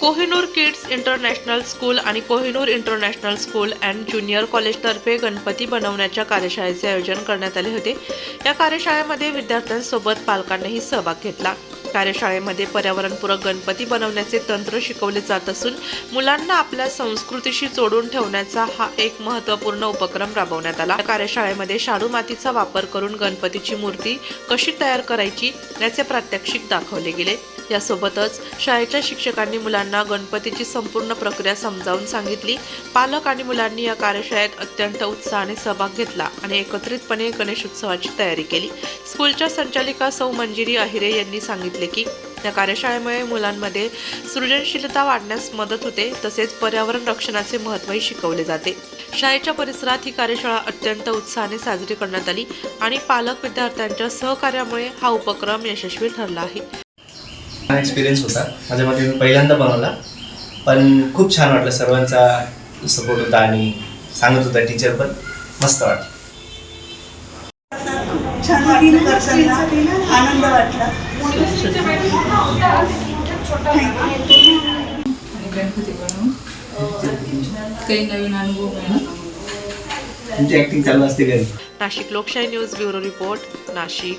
Kohinoor kids international school आणि Kohinoor international school and junior कॉलेजतर्फे Ganpati बनवण्याच्या कार्यशाळेचे आयोजन करण्यात आले होते. या कार्यशाळेमध्ये विद्यार्थ्यांसोबत पालकांनीही सहभाग घेतला. कार्यशाळेमध्ये पर्यावरणपूरक गणपती बनवण्याचे तंत्र शिकवले जात असून मुलांना आपल्या संस्कृतीशी जोडून ठेवण्याचा हा एक महत्त्वपूर्ण उपक्रम राबवण्यात आला. कार्यशाळेमध्ये शाडू मातीचा वापर करून गणपतीची मूर्ती कशी तयार करायची याचे प्रात्यक्षिक दाखवले गेले. यासोबतच शाळेच्या शिक्षकांनी मुलांना गणपतीची संपूर्ण प्रक्रिया समजावून सांगितली. पालक आणि मुलांनी या कार्यशाळेत अत्यंत उत्साहाने सहभाग घेतला आणि एकत्रितपणे गणेशोत्सवाची तयारी केली. स्कूलच्या संचालिका सौ मंजिरी अहिरे यांनी सांगितले की या कार्यशाळेमुळे मुलांमध्ये सृजनशीलता वाढण्यास मदत होते तसेच पर्यावरण रक्षणाचे महत्त्वही शिकवले जाते. शाळेच्या परिसरात ही कार्यशाळा अत्यंत उत्साहाने साजरी करण्यात आली आणि पालक विद्यार्थ्यांच्या सहकार्यामुळे हा उपक्रम यशस्वी ठरला आहे. एक्सपिरियन्स होता. माझ्या मते मी पहिल्यांदा बनवला. पण खूप छान वाटलं. सर्वांचा सपोर्ट होता आणि सांगत होता टीचर पण. मस्त वाटलं. छान वाटलं. करताना आनंद वाटला. आणि गणपती बनवून काही नवीन अनुभव मिळाला तुमची ॲक्टिंग चालू असते घरी नाशिक लोकशाही न्यूज ब्युरो रिपोर्ट नाशिक.